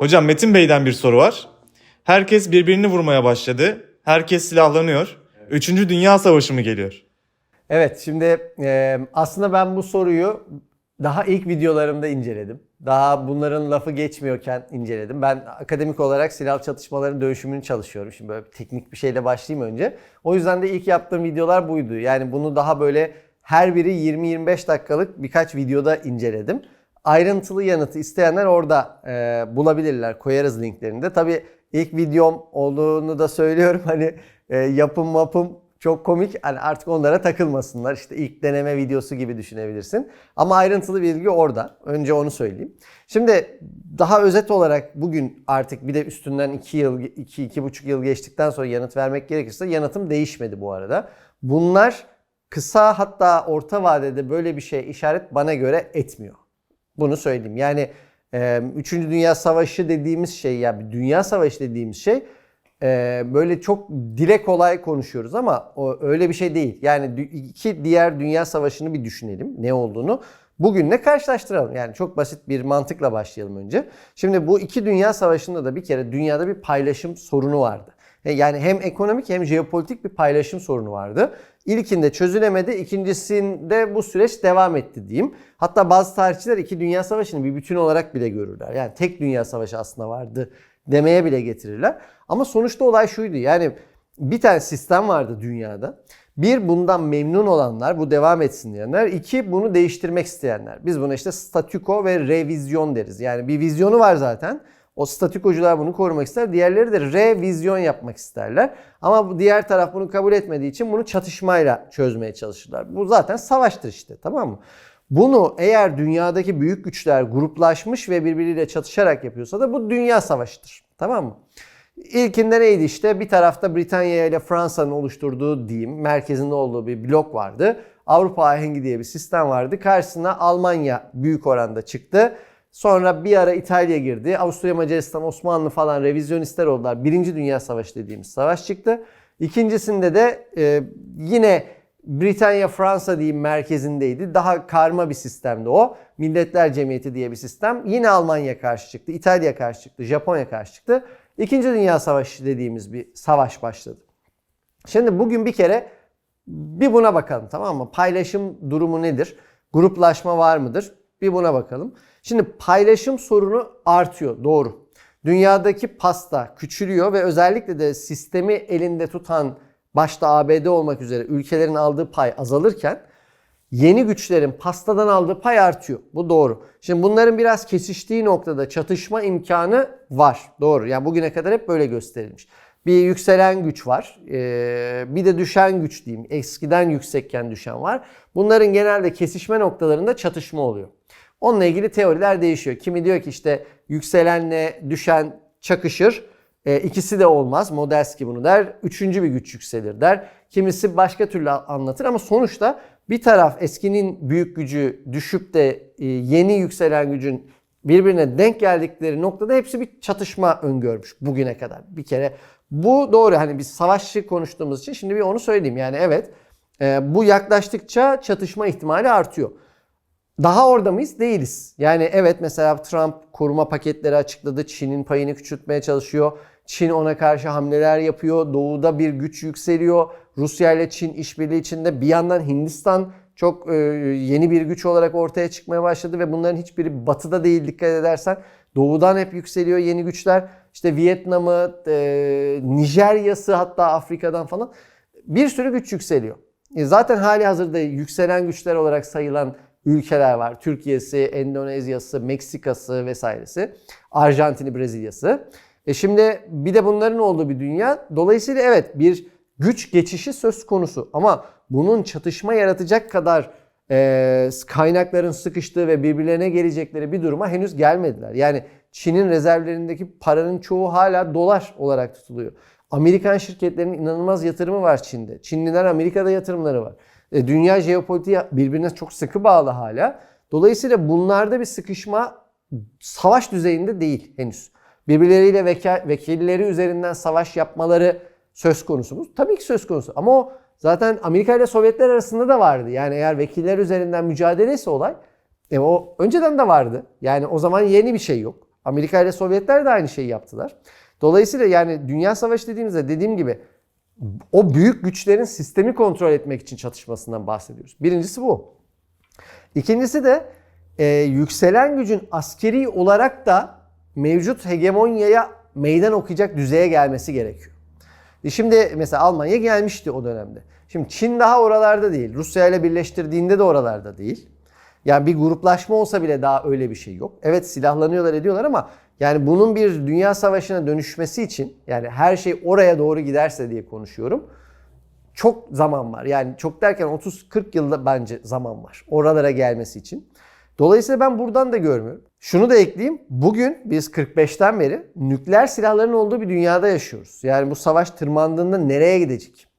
Hocam Metin Bey'den bir soru var. Herkes birbirini vurmaya başladı. Herkes silahlanıyor. Üçüncü Dünya Savaşı mı geliyor? Evet şimdi e, aslında ben bu soruyu daha ilk videolarımda inceledim. Daha bunların lafı geçmiyorken inceledim. Ben akademik olarak silah çatışmaların dönüşümünü çalışıyorum. Şimdi böyle teknik bir şeyle başlayayım önce. O yüzden de ilk yaptığım videolar buydu. Yani bunu daha böyle her biri 20-25 dakikalık birkaç videoda inceledim. Ayrıntılı yanıtı isteyenler orada e, bulabilirler. Koyarız linklerini de. Tabii ilk videom olduğunu da söylüyorum. Hani e, yapım mapım çok komik. Hani artık onlara takılmasınlar. İşte ilk deneme videosu gibi düşünebilirsin. Ama ayrıntılı bilgi orada. Önce onu söyleyeyim. Şimdi daha özet olarak bugün artık bir de üstünden 2 yıl, 2 iki, buçuk yıl geçtikten sonra yanıt vermek gerekirse yanıtım değişmedi bu arada. Bunlar kısa hatta orta vadede böyle bir şey işaret bana göre etmiyor. Bunu söyleyeyim. Yani e, Üçüncü Dünya Savaşı dediğimiz şey ya yani Dünya Savaşı dediğimiz şey e, böyle çok dile kolay konuşuyoruz ama o öyle bir şey değil. Yani iki diğer Dünya Savaşı'nı bir düşünelim ne olduğunu. Bugünle karşılaştıralım. Yani çok basit bir mantıkla başlayalım önce. Şimdi bu iki dünya savaşında da bir kere dünyada bir paylaşım sorunu vardı. E, Yani hem ekonomik hem jeopolitik bir paylaşım sorunu vardı. İlkinde çözülemedi, ikincisinde bu süreç devam etti diyeyim. Hatta bazı tarihçiler iki dünya savaşını bir bütün olarak bile görürler. Yani tek dünya savaşı aslında vardı demeye bile getirirler. Ama sonuçta olay şuydu. Yani bir tane sistem vardı dünyada. Bir bundan memnun olanlar, bu devam etsin diyenler. İki bunu değiştirmek isteyenler. Biz buna işte statüko ve revizyon deriz. Yani bir vizyonu var zaten. O statükocular bunu korumak ister. Diğerleri de revizyon yapmak isterler. Ama bu diğer taraf bunu kabul etmediği için bunu çatışmayla çözmeye çalışırlar. Bu zaten savaştır işte tamam mı? Bunu eğer dünyadaki büyük güçler gruplaşmış ve birbiriyle çatışarak yapıyorsa da bu dünya savaşıdır. Tamam mı? İlkinde neydi işte? Bir tarafta Britanya ile Fransa'nın oluşturduğu diyeyim, merkezinde olduğu bir blok vardı. Avrupa ahengi diye bir sistem vardı. Karşısına Almanya büyük oranda çıktı. Sonra bir ara İtalya girdi. Avusturya, Macaristan, Osmanlı falan revizyonistler oldular. Birinci Dünya Savaşı dediğimiz savaş çıktı. İkincisinde de e, yine Britanya, Fransa diyeyim merkezindeydi. Daha karma bir sistemdi o. Milletler Cemiyeti diye bir sistem. Yine Almanya karşı çıktı, İtalya karşı çıktı, Japonya karşı çıktı. İkinci Dünya Savaşı dediğimiz bir savaş başladı. Şimdi bugün bir kere bir buna bakalım tamam mı? Paylaşım durumu nedir? Gruplaşma var mıdır? Bir buna bakalım. Şimdi paylaşım sorunu artıyor doğru. Dünyadaki pasta küçülüyor ve özellikle de sistemi elinde tutan başta ABD olmak üzere ülkelerin aldığı pay azalırken yeni güçlerin pastadan aldığı pay artıyor. Bu doğru. Şimdi bunların biraz kesiştiği noktada çatışma imkanı var. Doğru. Yani bugüne kadar hep böyle gösterilmiş. Bir yükselen güç var. Ee, bir de düşen güç diyeyim. Eskiden yüksekken düşen var. Bunların genelde kesişme noktalarında çatışma oluyor. Onunla ilgili teoriler değişiyor. Kimi diyor ki işte yükselenle düşen çakışır. E, ikisi de olmaz. Modelski bunu der. Üçüncü bir güç yükselir der. Kimisi başka türlü anlatır ama sonuçta bir taraf eskinin büyük gücü düşüp de e, yeni yükselen gücün birbirine denk geldikleri noktada hepsi bir çatışma öngörmüş bugüne kadar. Bir kere bu doğru. Hani biz savaşçı konuştuğumuz için şimdi bir onu söyleyeyim. Yani evet e, bu yaklaştıkça çatışma ihtimali artıyor. Daha orada mıyız? Değiliz. Yani evet mesela Trump koruma paketleri açıkladı. Çin'in payını küçültmeye çalışıyor. Çin ona karşı hamleler yapıyor. Doğuda bir güç yükseliyor. Rusya ile Çin işbirliği içinde bir yandan Hindistan çok e, yeni bir güç olarak ortaya çıkmaya başladı ve bunların hiçbiri batıda değil dikkat edersen. Doğudan hep yükseliyor yeni güçler. İşte Vietnam'ı, e, Nijerya'sı hatta Afrika'dan falan bir sürü güç yükseliyor. E, zaten hali hazırda yükselen güçler olarak sayılan ülkeler var. Türkiye'si, Endonezya'sı, Meksika'sı vesairesi. Arjantin'i, Brezilya'sı. E şimdi bir de bunların olduğu bir dünya. Dolayısıyla evet bir güç geçişi söz konusu. Ama bunun çatışma yaratacak kadar e, kaynakların sıkıştığı ve birbirlerine gelecekleri bir duruma henüz gelmediler. Yani Çin'in rezervlerindeki paranın çoğu hala dolar olarak tutuluyor. Amerikan şirketlerinin inanılmaz yatırımı var Çin'de. Çinliler Amerika'da yatırımları var. E, dünya jeopolitiği birbirine çok sıkı bağlı hala. Dolayısıyla bunlarda bir sıkışma savaş düzeyinde değil henüz. Birbirleriyle veka, vekilleri üzerinden savaş yapmaları söz konusu mu? Tabii ki söz konusu. Ama o zaten Amerika ile Sovyetler arasında da vardı. Yani eğer vekiller üzerinden mücadelesi olay e o önceden de vardı. Yani o zaman yeni bir şey yok. Amerika ile Sovyetler de aynı şeyi yaptılar. Dolayısıyla yani Dünya Savaşı dediğimizde dediğim gibi o büyük güçlerin sistemi kontrol etmek için çatışmasından bahsediyoruz. Birincisi bu. İkincisi de e, yükselen gücün askeri olarak da mevcut hegemonyaya meydan okuyacak düzeye gelmesi gerekiyor. E Şimdi mesela Almanya gelmişti o dönemde. Şimdi Çin daha oralarda değil. Rusya ile birleştirdiğinde de oralarda değil. Yani bir gruplaşma olsa bile daha öyle bir şey yok. Evet silahlanıyorlar ediyorlar ama yani bunun bir dünya savaşına dönüşmesi için yani her şey oraya doğru giderse diye konuşuyorum. Çok zaman var. Yani çok derken 30-40 yılda bence zaman var oralara gelmesi için. Dolayısıyla ben buradan da görmüyorum. Şunu da ekleyeyim. Bugün biz 45'ten beri nükleer silahların olduğu bir dünyada yaşıyoruz. Yani bu savaş tırmandığında nereye gidecek?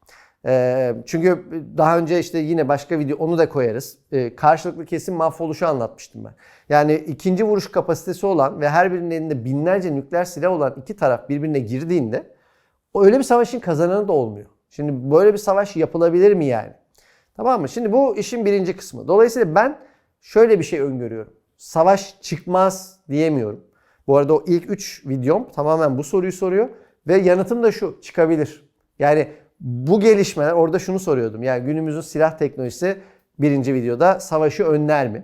Ee, çünkü daha önce işte yine başka video onu da koyarız. Ee, karşılıklı kesim mahvoluşu anlatmıştım ben. Yani ikinci vuruş kapasitesi olan ve her birinin elinde binlerce nükleer silah olan iki taraf birbirine girdiğinde öyle bir savaşın kazananı da olmuyor. Şimdi böyle bir savaş yapılabilir mi yani? Tamam mı? Şimdi bu işin birinci kısmı. Dolayısıyla ben şöyle bir şey öngörüyorum. Savaş çıkmaz diyemiyorum. Bu arada o ilk 3 videom tamamen bu soruyu soruyor. Ve yanıtım da şu çıkabilir. Yani bu gelişmeler orada şunu soruyordum. Yani günümüzün silah teknolojisi birinci videoda savaşı önler mi?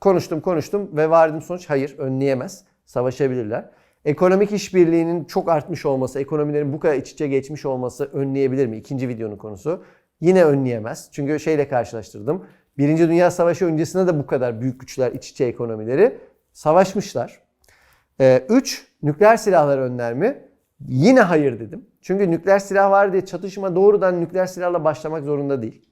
Konuştum konuştum ve vardım sonuç hayır önleyemez. Savaşabilirler. Ekonomik işbirliğinin çok artmış olması, ekonomilerin bu kadar iç içe geçmiş olması önleyebilir mi? İkinci videonun konusu. Yine önleyemez. Çünkü şeyle karşılaştırdım. Birinci Dünya Savaşı öncesinde de bu kadar büyük güçler iç içe ekonomileri savaşmışlar. 3. nükleer silahlar önler mi? Yine hayır dedim. Çünkü nükleer silah var diye çatışma doğrudan nükleer silahla başlamak zorunda değil.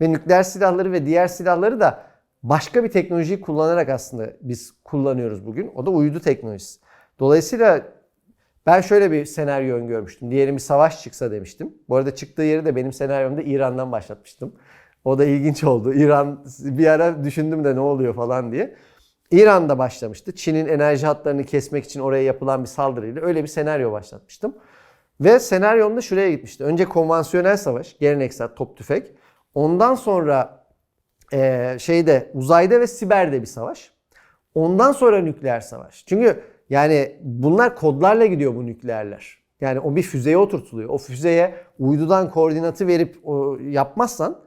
Ve nükleer silahları ve diğer silahları da başka bir teknolojiyi kullanarak aslında biz kullanıyoruz bugün. O da uydu teknolojisi. Dolayısıyla ben şöyle bir senaryo öngörmüştüm. Diyelim bir savaş çıksa demiştim. Bu arada çıktığı yeri de benim senaryomda İran'dan başlatmıştım. O da ilginç oldu. İran bir ara düşündüm de ne oluyor falan diye. İran'da başlamıştı. Çin'in enerji hatlarını kesmek için oraya yapılan bir saldırıyla öyle bir senaryo başlatmıştım. Ve senaryomda şuraya gitmişti. Önce konvansiyonel savaş, geleneksel top tüfek. Ondan sonra eee, şeyde uzayda ve siberde bir savaş. Ondan sonra nükleer savaş. Çünkü yani bunlar kodlarla gidiyor bu nükleerler. Yani o bir füzeye oturtuluyor. O füzeye uydudan koordinatı verip o yapmazsan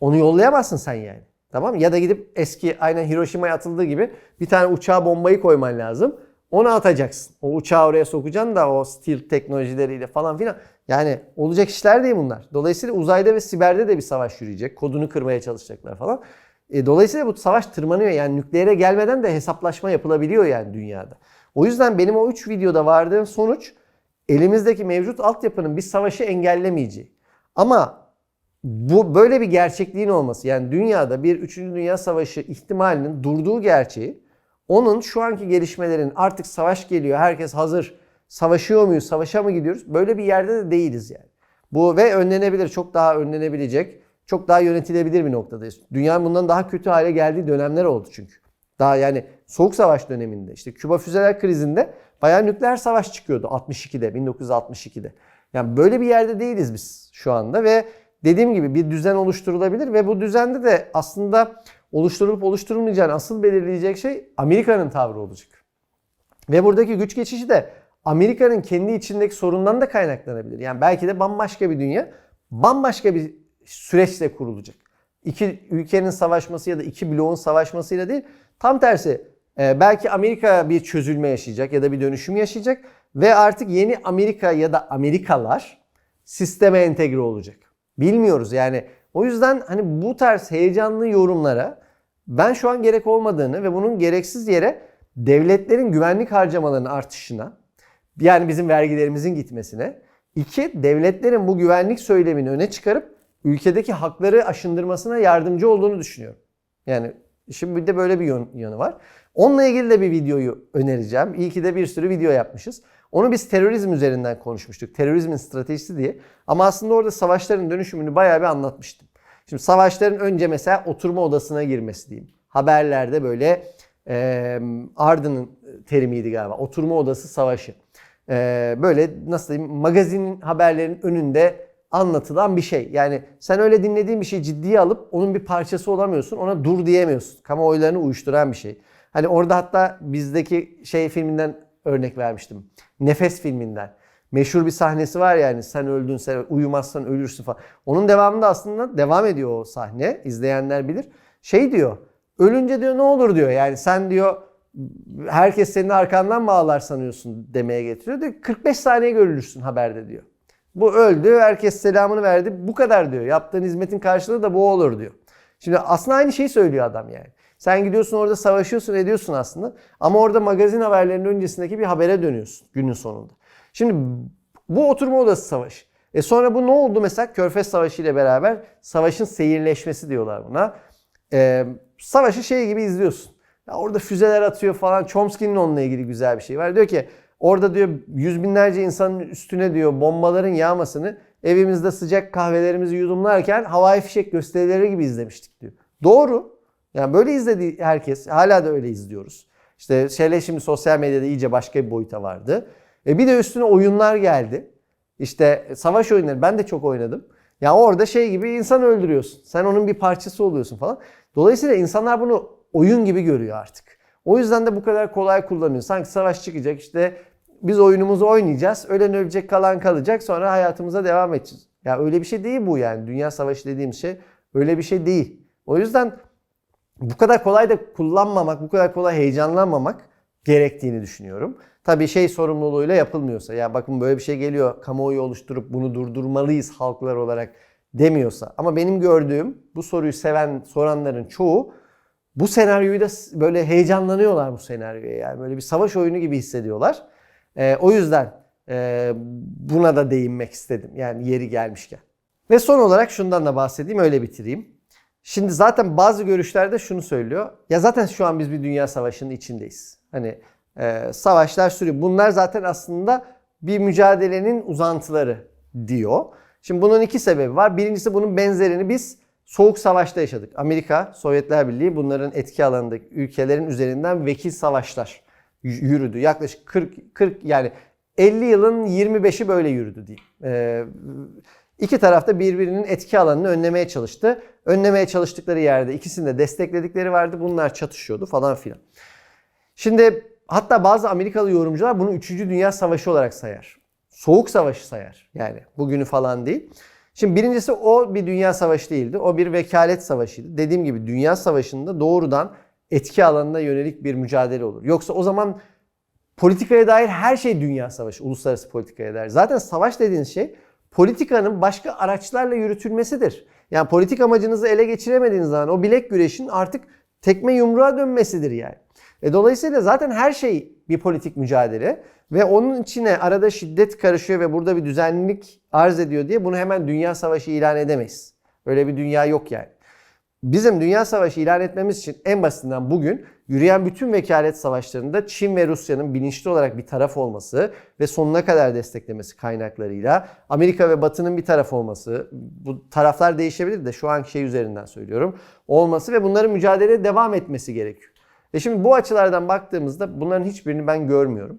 onu yollayamazsın sen yani. Tamam? Ya da gidip eski aynen Hiroşima'ya atıldığı gibi bir tane uçağa bombayı koyman lazım. Onu atacaksın. O uçağı oraya sokacaksın da o steel teknolojileriyle falan filan. Yani olacak işler değil bunlar. Dolayısıyla uzayda ve siberde de bir savaş yürüyecek. Kodunu kırmaya çalışacaklar falan. E, dolayısıyla bu savaş tırmanıyor. Yani nükleere gelmeden de hesaplaşma yapılabiliyor yani dünyada. O yüzden benim o 3 videoda vardığım sonuç elimizdeki mevcut altyapının bir savaşı engellemeyeceği. Ama bu böyle bir gerçekliğin olması yani dünyada bir 3. Dünya Savaşı ihtimalinin durduğu gerçeği onun şu anki gelişmelerin artık savaş geliyor herkes hazır savaşıyor muyuz savaşa mı gidiyoruz böyle bir yerde de değiliz yani. Bu ve önlenebilir çok daha önlenebilecek çok daha yönetilebilir bir noktadayız. Dünyanın bundan daha kötü hale geldiği dönemler oldu çünkü. Daha yani soğuk savaş döneminde işte Küba füzeler krizinde bayağı nükleer savaş çıkıyordu 62'de 1962'de. Yani böyle bir yerde değiliz biz şu anda ve dediğim gibi bir düzen oluşturulabilir ve bu düzende de aslında oluşturulup oluşturulmayacağını asıl belirleyecek şey Amerika'nın tavrı olacak. Ve buradaki güç geçişi de Amerika'nın kendi içindeki sorundan da kaynaklanabilir. Yani belki de bambaşka bir dünya, bambaşka bir süreçle kurulacak. İki ülkenin savaşması ya da iki bloğun savaşmasıyla değil, tam tersi e, belki Amerika bir çözülme yaşayacak ya da bir dönüşüm yaşayacak ve artık yeni Amerika ya da Amerikalar sisteme entegre olacak. Bilmiyoruz yani. O yüzden hani bu tarz heyecanlı yorumlara ben şu an gerek olmadığını ve bunun gereksiz yere devletlerin güvenlik harcamalarının artışına yani bizim vergilerimizin gitmesine iki devletlerin bu güvenlik söylemini öne çıkarıp ülkedeki hakları aşındırmasına yardımcı olduğunu düşünüyorum. Yani işin bir de böyle bir yanı var. Onunla ilgili de bir videoyu önereceğim. İyi ki de bir sürü video yapmışız. Onu biz terörizm üzerinden konuşmuştuk. Terörizmin stratejisi diye. Ama aslında orada savaşların dönüşümünü bayağı bir anlatmıştım. Şimdi savaşların önce mesela oturma odasına girmesi diyeyim. Haberlerde böyle e, Arda'nın terimiydi galiba. Oturma odası savaşı. E, böyle nasıl diyeyim magazinin haberlerin önünde anlatılan bir şey. Yani sen öyle dinlediğin bir şeyi ciddiye alıp onun bir parçası olamıyorsun. Ona dur diyemiyorsun. Kamuoylarını uyuşturan bir şey. Hani orada hatta bizdeki şey filminden örnek vermiştim. Nefes filminden. Meşhur bir sahnesi var yani sen öldün sen uyumazsan ölürsün falan. Onun devamında aslında devam ediyor o sahne. İzleyenler bilir. Şey diyor. Ölünce diyor ne olur diyor. Yani sen diyor herkes senin arkandan mı ağlar sanıyorsun demeye getiriyor. Diyor, 45 saniye görülürsün haberde diyor. Bu öldü, herkes selamını verdi. Bu kadar diyor. Yaptığın hizmetin karşılığı da bu olur diyor. Şimdi aslında aynı şeyi söylüyor adam yani. Sen gidiyorsun orada savaşıyorsun, ediyorsun aslında. Ama orada magazin haberlerinin öncesindeki bir habere dönüyorsun günün sonunda. Şimdi bu oturma odası savaşı. E sonra bu ne oldu mesela? Körfez Savaşı ile beraber savaşın seyirleşmesi diyorlar buna. Ee, savaşı şey gibi izliyorsun. Ya orada füzeler atıyor falan. Chomsky'nin onunla ilgili güzel bir şey var. Diyor ki orada diyor yüz binlerce insanın üstüne diyor bombaların yağmasını evimizde sıcak kahvelerimizi yudumlarken havai fişek gösterileri gibi izlemiştik diyor. Doğru. Yani böyle izledi herkes. Hala da öyle izliyoruz. İşte şeyle şimdi sosyal medyada iyice başka bir boyuta vardı. E bir de üstüne oyunlar geldi. İşte savaş oyunları ben de çok oynadım. Ya orada şey gibi insan öldürüyorsun. Sen onun bir parçası oluyorsun falan. Dolayısıyla insanlar bunu oyun gibi görüyor artık. O yüzden de bu kadar kolay kullanıyor. Sanki savaş çıkacak işte biz oyunumuzu oynayacağız. Ölen ölecek kalan kalacak sonra hayatımıza devam edeceğiz. Ya öyle bir şey değil bu yani. Dünya savaşı dediğim şey öyle bir şey değil. O yüzden bu kadar kolay da kullanmamak, bu kadar kolay heyecanlanmamak gerektiğini düşünüyorum. Tabii şey sorumluluğuyla yapılmıyorsa ya bakın böyle bir şey geliyor kamuoyu oluşturup bunu durdurmalıyız halklar olarak demiyorsa. Ama benim gördüğüm bu soruyu seven soranların çoğu bu senaryoyu da böyle heyecanlanıyorlar bu senaryoya yani böyle bir savaş oyunu gibi hissediyorlar. Ee, o yüzden e, buna da değinmek istedim yani yeri gelmişken. Ve son olarak şundan da bahsedeyim öyle bitireyim. Şimdi zaten bazı görüşlerde şunu söylüyor. Ya zaten şu an biz bir dünya savaşının içindeyiz. Hani e, savaşlar sürüyor. Bunlar zaten aslında bir mücadelenin uzantıları diyor. Şimdi bunun iki sebebi var. Birincisi bunun benzerini biz Soğuk Savaş'ta yaşadık. Amerika, Sovyetler Birliği bunların etki alanındaki ülkelerin üzerinden vekil savaşlar yürüdü. Yaklaşık 40 40 yani 50 yılın 25'i böyle yürüdü diyeyim. Ee, iki tarafta birbirinin etki alanını önlemeye çalıştı. Önlemeye çalıştıkları yerde ikisini de destekledikleri vardı. Bunlar çatışıyordu falan filan. Şimdi hatta bazı Amerikalı yorumcular bunu 3. Dünya Savaşı olarak sayar. Soğuk Savaşı sayar. Yani bugünü falan değil. Şimdi birincisi o bir dünya savaşı değildi. O bir vekalet savaşıydı. Dediğim gibi dünya savaşında doğrudan etki alanına yönelik bir mücadele olur. Yoksa o zaman politikaya dair her şey dünya savaşı, uluslararası politikaya dair. Zaten savaş dediğiniz şey politikanın başka araçlarla yürütülmesidir. Yani politik amacınızı ele geçiremediğiniz zaman o bilek güreşin artık tekme yumruğa dönmesidir yani. E dolayısıyla zaten her şey bir politik mücadele ve onun içine arada şiddet karışıyor ve burada bir düzenlilik arz ediyor diye bunu hemen dünya savaşı ilan edemeyiz. Öyle bir dünya yok yani. Bizim dünya savaşı ilan etmemiz için en basitinden bugün yürüyen bütün vekalet savaşlarında Çin ve Rusya'nın bilinçli olarak bir taraf olması ve sonuna kadar desteklemesi kaynaklarıyla Amerika ve Batı'nın bir taraf olması, bu taraflar değişebilir de şu anki şey üzerinden söylüyorum, olması ve bunların mücadeleye devam etmesi gerekiyor. E şimdi bu açılardan baktığımızda bunların hiçbirini ben görmüyorum.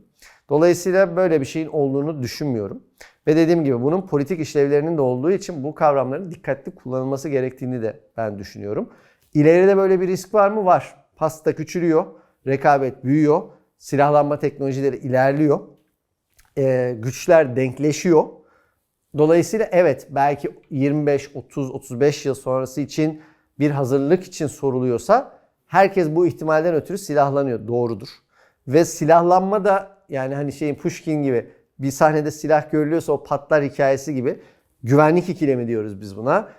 Dolayısıyla böyle bir şeyin olduğunu düşünmüyorum. Ve dediğim gibi bunun politik işlevlerinin de olduğu için bu kavramların dikkatli kullanılması gerektiğini de ben düşünüyorum. İleride böyle bir risk var mı? Var. Pasta küçülüyor, rekabet büyüyor, silahlanma teknolojileri ilerliyor, ee, güçler denkleşiyor. Dolayısıyla evet belki 25, 30, 35 yıl sonrası için bir hazırlık için soruluyorsa herkes bu ihtimalden ötürü silahlanıyor. Doğrudur. Ve silahlanma da yani hani şeyin Pushkin gibi bir sahnede silah görülüyorsa o patlar hikayesi gibi güvenlik ikilemi diyoruz biz buna.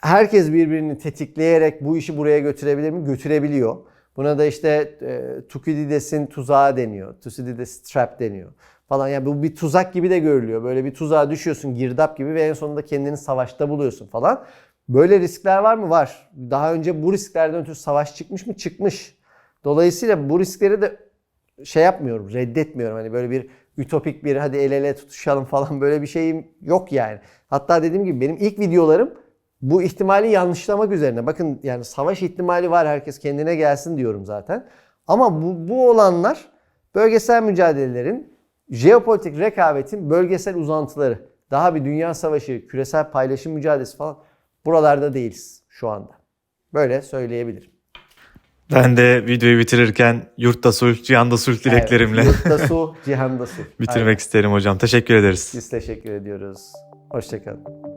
Herkes birbirini tetikleyerek bu işi buraya götürebilir mi? Götürebiliyor. Buna da işte e, Tukidides'in tuzağı deniyor. Thucydides trap deniyor falan. Yani bu bir tuzak gibi de görülüyor. Böyle bir tuzağa düşüyorsun girdap gibi ve en sonunda kendini savaşta buluyorsun falan. Böyle riskler var mı? Var. Daha önce bu risklerden ötürü savaş çıkmış mı? Çıkmış. Dolayısıyla bu riskleri de şey yapmıyorum, reddetmiyorum. Hani böyle bir ütopik bir hadi el ele tutuşalım falan böyle bir şeyim yok yani. Hatta dediğim gibi benim ilk videolarım bu ihtimali yanlışlamak üzerine. Bakın yani savaş ihtimali var herkes kendine gelsin diyorum zaten. Ama bu, bu olanlar bölgesel mücadelelerin, jeopolitik rekabetin bölgesel uzantıları. Daha bir dünya savaşı, küresel paylaşım mücadelesi falan buralarda değiliz şu anda. Böyle söyleyebilirim. Ben de videoyu bitirirken yurtta sulh, cihanda sulh dileklerimle Evet, yurtta su, cihanda su. bitirmek Aynen. isterim hocam. Teşekkür ederiz. Biz teşekkür ediyoruz. Hoşçakalın.